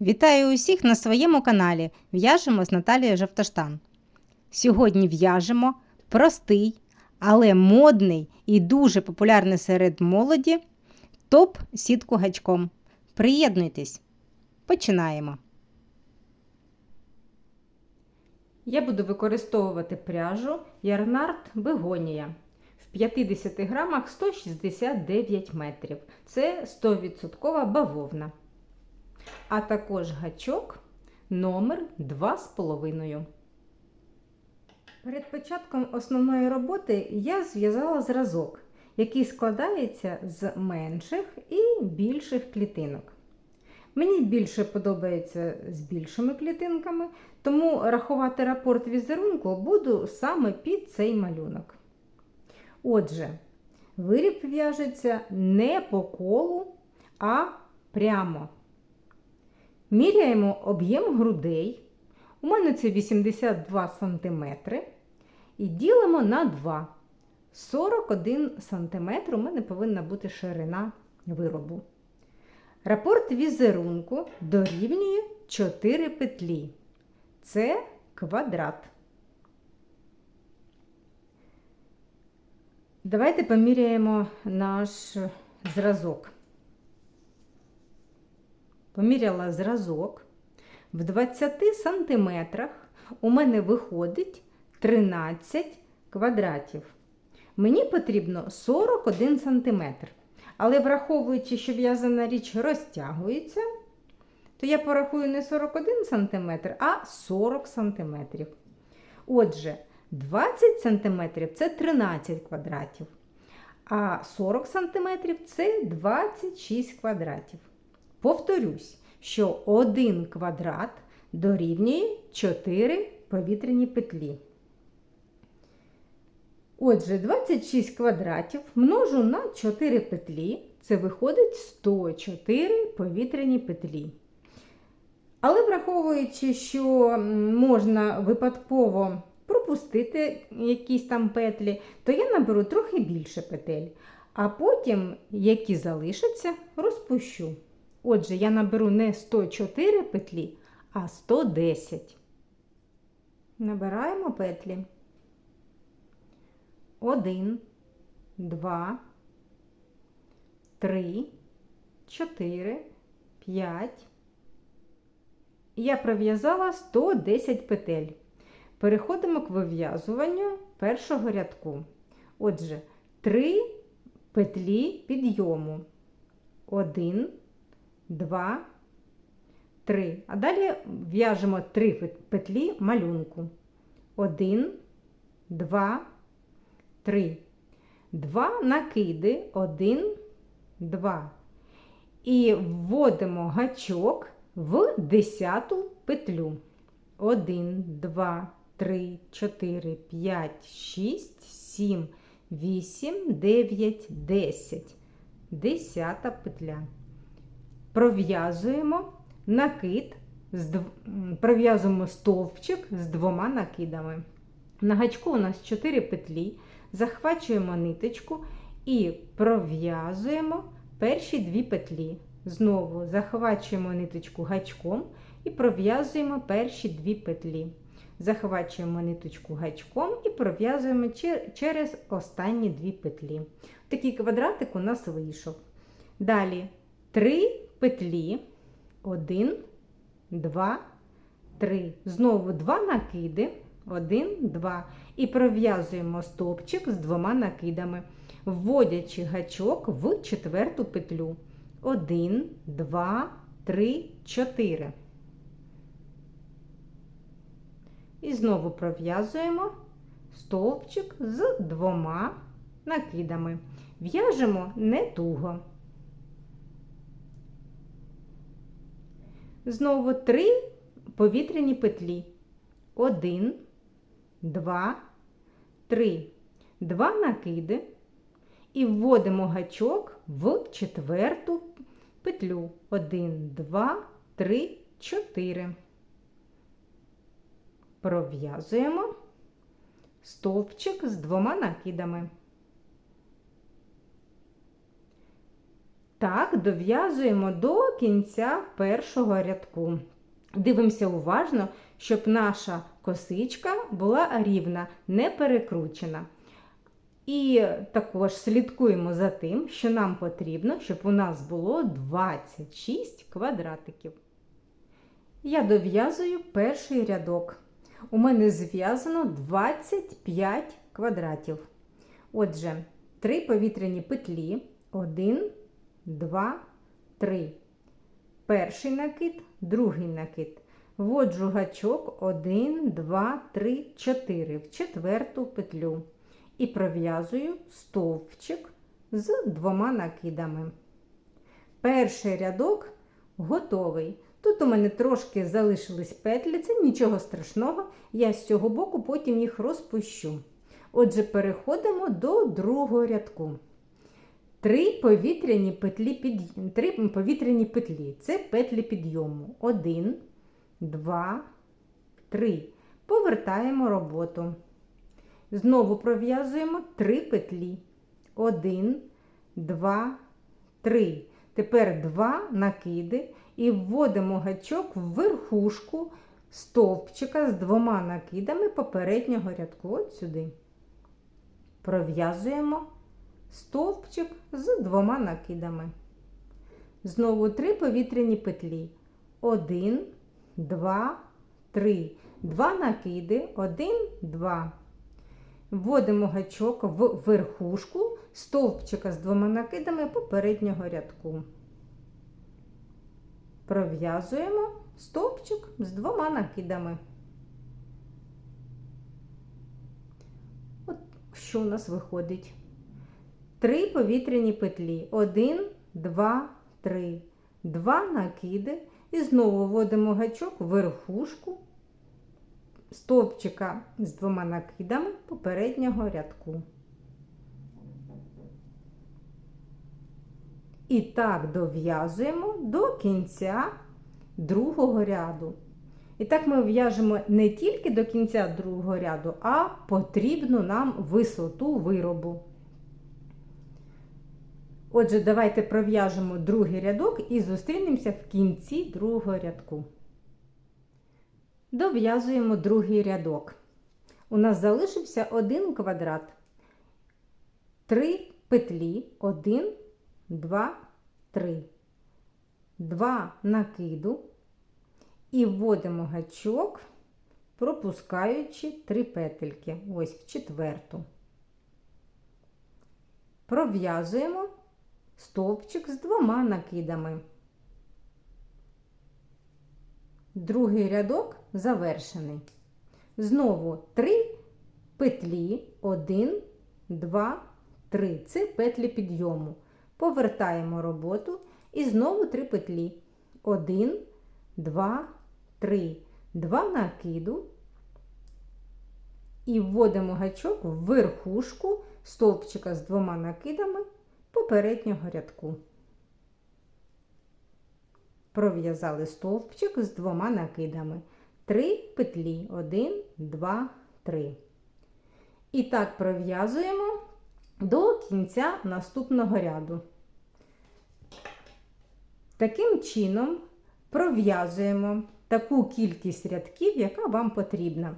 Вітаю усіх на своєму каналі В'яжемо з Наталією Жовтоштан. Сьогодні в'яжемо простий, але модний і дуже популярний серед молоді топ сітку гачком. Приєднуйтесь! Починаємо! Я буду використовувати пряжу Ярнард Бегонія. В 50 грамах 169 метрів. Це 100% бавовна а також гачок номер 2,5. Перед початком основної роботи я зв'язала зразок, який складається з менших і більших клітинок. Мені більше подобається з більшими клітинками, тому рахувати рапорт візерунку буду саме під цей малюнок. Отже, виріб в'яжеться не по колу, а прямо. Міряємо об'єм грудей. У мене це 82 см. І ділимо на 2. 41 см у мене повинна бути ширина виробу. Рапорт візерунку дорівнює 4 петлі. Це квадрат. Давайте поміряємо наш зразок. Поміряла зразок. В 20 сантиметрах у мене виходить 13 квадратів. Мені потрібно 41 сантиметр. Але враховуючи, що в'язана річ розтягується, то я порахую не 41 см, а 40 см. Отже, 20 см це 13 квадратів, а 40 см це 26 квадратів. Повторюсь, що 1 квадрат дорівнює 4 повітряні петлі. Отже, 26 квадратів множу на 4 петлі, це виходить 104 повітряні петлі. Але враховуючи, що можна випадково пропустити якісь там петлі, то я наберу трохи більше петель, а потім, які залишаться, розпущу. Отже, я наберу не 104 петлі, а 110. Набираємо петлі. 1, 2, 3, 4, 5. Я пров'язала 110 петель. Переходимо к вив'язуванню першого рядку. Отже, 3 петлі підйому. 1, 2, 3. А далі в'яжемо 3 петлі малюнку. 1, 2, 3. 2 накиди, 1, 2. І вводимо гачок в 10 петлю. 1, 2, 3, 4, 5, 6, 7, 8, 9, 10. Десята петля пров'язуємо накид, пров'язуємо стовпчик з двома накидами. На гачку у нас 4 петлі, захвачуємо ниточку і пров'язуємо перші дві петлі. Знову захвачуємо ниточку гачком і пров'язуємо перші дві петлі. Захвачуємо ниточку гачком і пров'язуємо через останні дві петлі. Такий квадратик у нас вийшов. Далі 3 петлі. 1, 2, 3. Знову два накиди. 1, 2. І пров'язуємо стовпчик з двома накидами, вводячи гачок в четверту петлю. 1, 2, 3, 4. І знову пров'язуємо стовпчик з двома накидами. В'яжемо не туго. Знову три повітряні петлі. Один, два, три. Два накиди. І вводимо гачок в четверту петлю. Один, два, три, чотири. Пров'язуємо стовпчик з двома накидами. Так, дов'язуємо до кінця першого рядку. Дивимося уважно, щоб наша косичка була рівна, не перекручена. І також слідкуємо за тим, що нам потрібно, щоб у нас було 26 квадратиків. Я дов'язую перший рядок. У мене зв'язано 25 квадратів. Отже, 3 повітряні петлі. 1, 2, 3. Перший накид, другий накид. Вводжу гачок 1, 2, 3, 4 в четверту петлю. І пров'язую стовпчик з двома накидами. Перший рядок готовий. Тут у мене трошки залишились петлі, це нічого страшного, я з цього боку потім їх розпущу. Отже, переходимо до другого рядку. Три повітряні петлі під... Три повітряні петлі. Це петлі підйому. Один, два, три. Повертаємо роботу. Знову пров'язуємо три петлі. Один, два, три. Тепер два накиди і вводимо гачок в верхушку стовпчика з двома накидами попереднього рядку. От сюди. Пров'язуємо стовпчик з двома накидами. Знову три повітряні петлі. Один, два, три. Два накиди, один, два. Вводимо гачок в верхушку стовпчика з двома накидами попереднього рядку. Пров'язуємо стовпчик з двома накидами. От що у нас виходить? Три повітряні петлі. Один, два, три. Два накиди. І знову вводимо гачок в верхушку стовпчика з двома накидами попереднього рядку. І так дов'язуємо до кінця другого ряду. І так ми в'яжемо не тільки до кінця другого ряду, а потрібну нам висоту виробу. Отже, давайте пров'яжемо другий рядок і зустрінемося в кінці другого рядку. Дов'язуємо другий рядок. У нас залишився один квадрат. Три петлі, один, два, три. Два накиду і вводимо гачок, пропускаючи три петельки. Ось в четверту. Пров'язуємо стовпчик з двома накидами. Другий рядок завершений. Знову три петлі, один, два, три. Це петлі підйому. Повертаємо роботу і знову три петлі. Один, два, три. Два накиду. І вводимо гачок в верхушку стовпчика з двома накидами попереднього рядку. Пров'язали стовпчик з двома накидами. Три петлі. Один, два, три. І так пров'язуємо до кінця наступного ряду. Таким чином пров'язуємо таку кількість рядків, яка вам потрібна.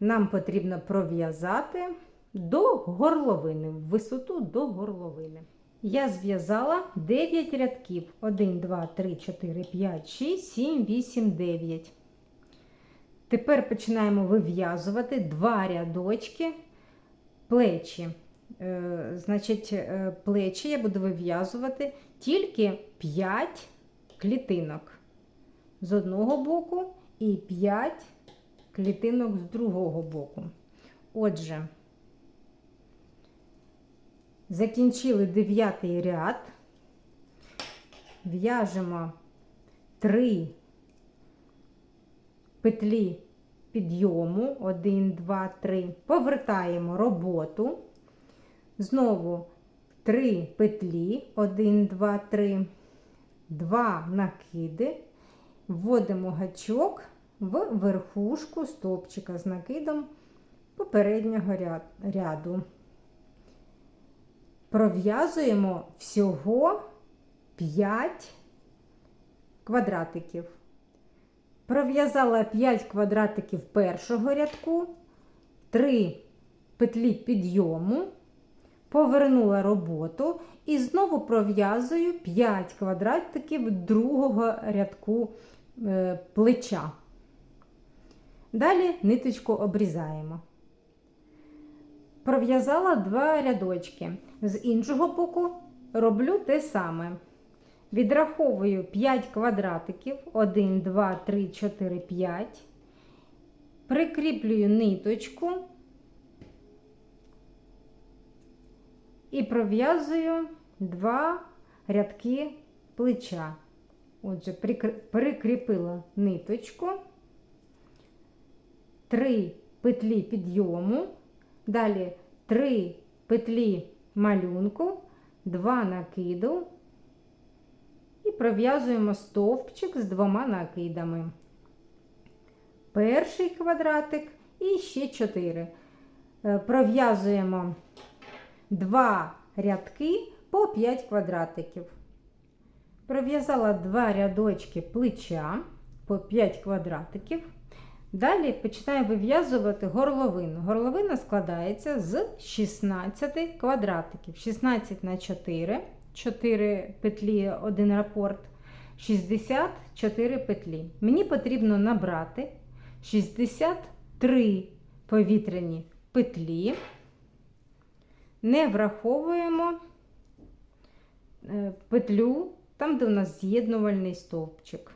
Нам потрібно пров'язати до горловини, в висоту до горловини. Я зв'язала 9 рядків. 1, 2, 3, 4, 5, 6, 7, 8, 9. Тепер починаємо вив'язувати два рядочки плечі. Е, значить, е, плечі я буду вив'язувати тільки 5 клітинок з одного боку і 5 клітинок з другого боку. Отже, закінчили дев'ятий ряд, в'яжемо 3 петлі підйому, 1, 2, 3, повертаємо роботу. Знову 3 петлі, 1, 2, 3, 2 накиди, вводимо гачок в верхушку стопчика з накидом попереднього ряду. Пров'язуємо всього 5 квадратиків. Пров'язала 5 квадратиків першого рядку, 3 петлі підйому, повернула роботу і знову пров'язую 5 квадратиків другого рядку е, плеча. Далі ниточку обрізаємо. Пров'язала два рядочки. З іншого боку роблю те саме. Відраховую 5 квадратиків. 1, 2, 3, 4, 5. Прикріплюю ниточку і пров'язую два рядки плеча. Отже, прикріпила ниточку, 3 петлі підйому, далі 3 петлі малюнку, 2 накиду і пров'язуємо стовпчик з двома накидами. Перший квадратик і ще 4. Пров'язуємо 2 рядки по 5 квадратиків. Пров'язала 2 рядочки плеча по 5 квадратиків. Далі починаю вив'язувати горловину. Горловина складається з 16 квадратиків. 16 на 4, 4 петлі, 1 рапорт, 64 петлі. Мені потрібно набрати 63 повітряні петлі. Не враховуємо петлю там, де у нас з'єднувальний стовпчик.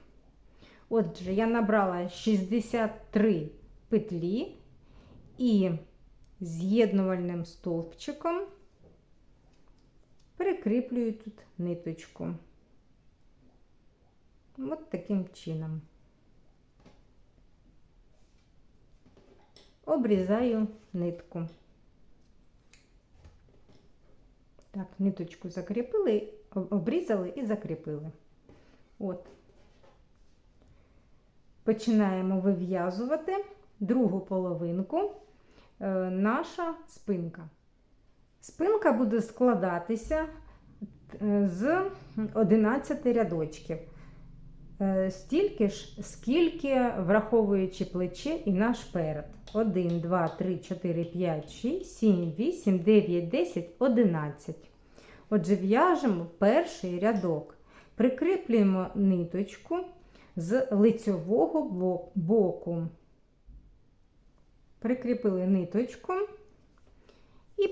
Отже, я набрала 63 петлі і з'єднувальним стовпчиком прикріплюю тут ниточку. От таким чином. Обрізаю нитку. Так, ниточку закріпили, обрізали і закріпили. От. Починаємо вив'язувати другу половинку е, наша спинка. Спинка буде складатися е, з 11 рядочків. Е, стільки ж, скільки, враховуючи плече і наш перед. 1, 2, 3, 4, 5, 6, 7, 8, 9, 10, 11. Отже, в'яжемо перший рядок. Прикріплюємо ниточку з лицьового боку. Прикріпили ниточку і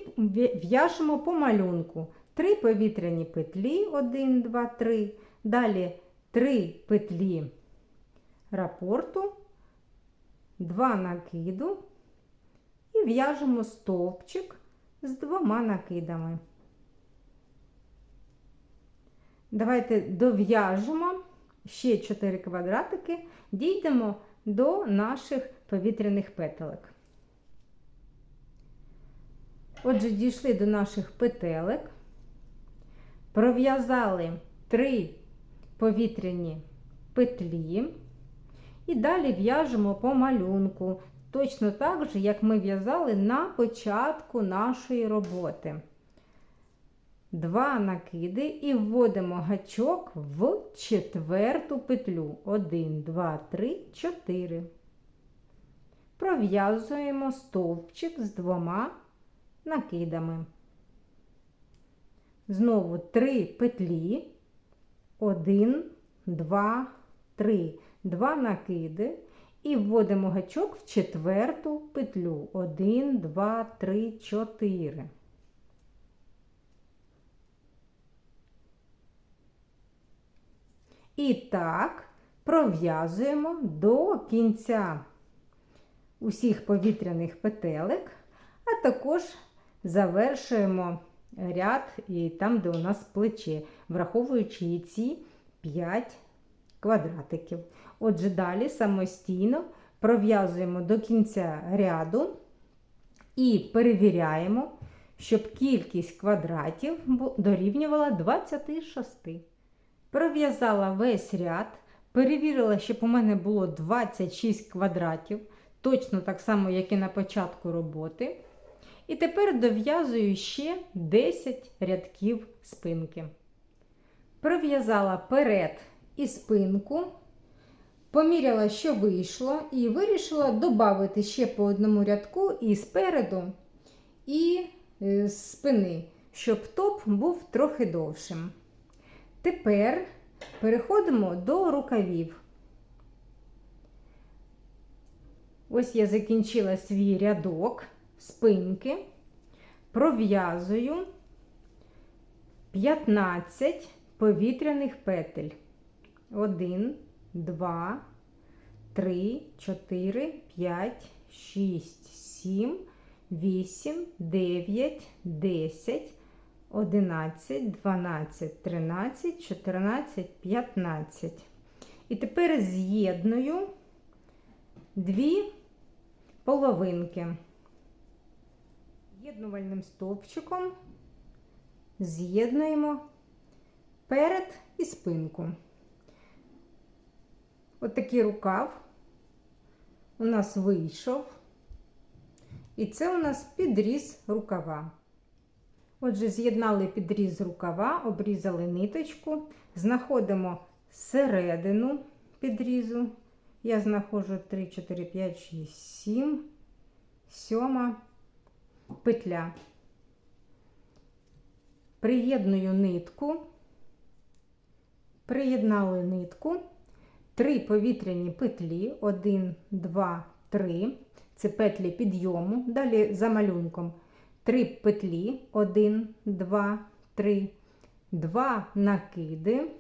в'яжемо по малюнку. Три повітряні петлі, 1, 2, 3. Далі 3 петлі рапорту, 2 накиду і в'яжемо стовпчик з двома накидами. Давайте дов'яжемо ще 4 квадратики, дійдемо до наших повітряних петелек. Отже, дійшли до наших петелек, пров'язали 3 повітряні петлі і далі в'яжемо по малюнку, точно так же, як ми в'язали на початку нашої роботи. Два накиди і вводимо гачок в четверту петлю. 1, 2, 3, 4. Пров'язуємо стовпчик з двома накидами. Знову три петлі. 1, 2, 3. Два накиди. І вводимо гачок в четверту петлю. 1, 2, 3, 4. І так пров'язуємо до кінця усіх повітряних петелек, а також завершуємо ряд і там, де у нас плече, враховуючи ці 5 квадратиків. Отже, далі самостійно пров'язуємо до кінця ряду і перевіряємо, щоб кількість квадратів дорівнювала 26. Пров'язала весь ряд, перевірила, щоб у мене було 26 квадратів, точно так само, як і на початку роботи. І тепер дов'язую ще 10 рядків спинки. Пров'язала перед і спинку, поміряла, що вийшло, і вирішила додати ще по одному рядку і спереду, і е, з спини, щоб топ був трохи довшим. Тепер переходимо до рукавів. Ось я закінчила свій рядок спинки, пров'язую 15 повітряних петель. 1, 2, 3, 4, 5, 6, 7, 8, 9, 10, 11, 12, 13, 14, 15. І тепер з'єдную дві половинки. З'єднувальним стовпчиком з'єднуємо перед і спинку. От рукав у нас вийшов. І це у нас підріз рукава. Отже, з'єднали підріз рукава, обрізали ниточку, знаходимо середину підрізу. Я знаходжу 3, 4, 5, 6, 7, 7 петля. Приєдную нитку, приєднали нитку, 3 повітряні петлі, 1, 2, 3. Це петлі підйому. Далі за малюнком 3 петлі, 1, 2, 3, 2 накиди.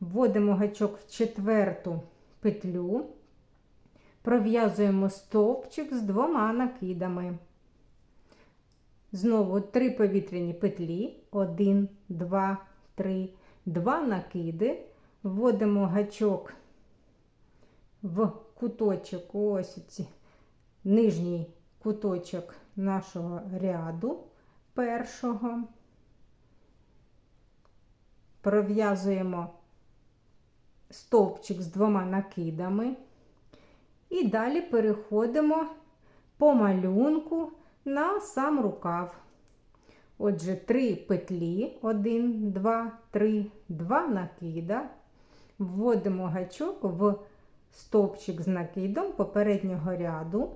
Вводимо гачок в четверту петлю, пров'язуємо стовпчик з двома накидами. Знову 3 повітряні петлі, 1, 2, 3, 2 накиди. Вводимо гачок в куточок, ось ці нижній куточок нашого ряду першого. Пров'язуємо стовпчик з двома накидами. І далі переходимо по малюнку на сам рукав. Отже, 3 петлі, 1, 2, 3, 2 накида. Вводимо гачок в стовпчик з накидом попереднього ряду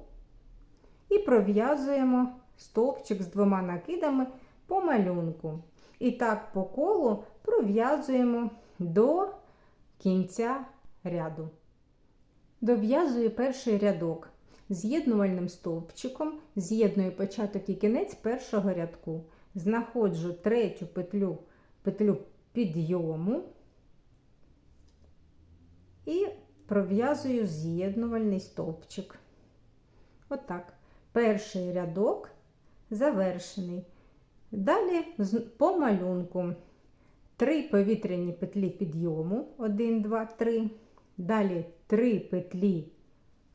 і пров'язуємо стовпчик з двома накидами по малюнку. І так по колу пров'язуємо до кінця ряду. Дов'язую перший рядок з'єднувальним стовпчиком, з'єдную початок і кінець першого рядку. Знаходжу третю петлю, петлю підйому і пров'язую з'єднувальний стовпчик. Отак. Перший рядок завершений. Далі по малюнку 3 повітряні петлі підйому, 1, 2, 3. Далі 3 петлі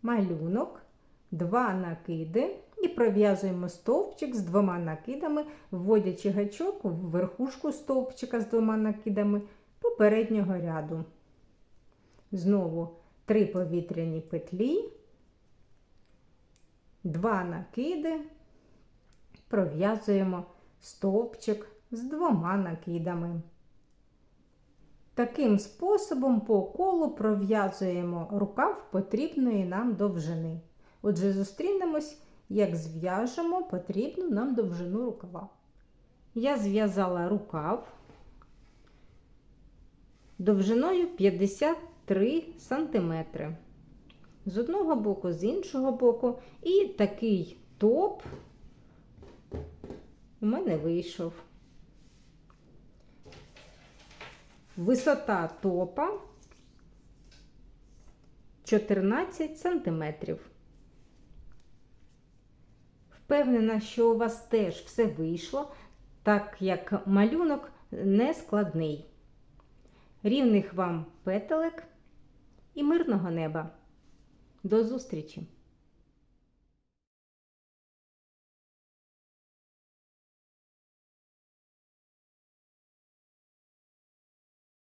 малюнок, 2 накиди і пров'язуємо стовпчик з двома накидами, вводячи гачок в верхушку стовпчика з двома накидами попереднього ряду. Знову 3 повітряні петлі, 2 накиди, пров'язуємо стовпчик з двома накидами. Таким способом по колу пров'язуємо рукав потрібної нам довжини. Отже, зустрінемось, як зв'яжемо потрібну нам довжину рукава. Я зв'язала рукав довжиною 53 см. З одного боку, з іншого боку, і такий топ у мене вийшов. Висота топа 14 сантиметрів. Впевнена, що у вас теж все вийшло, так як малюнок не складний. Рівних вам петелек і мирного неба. До зустрічі!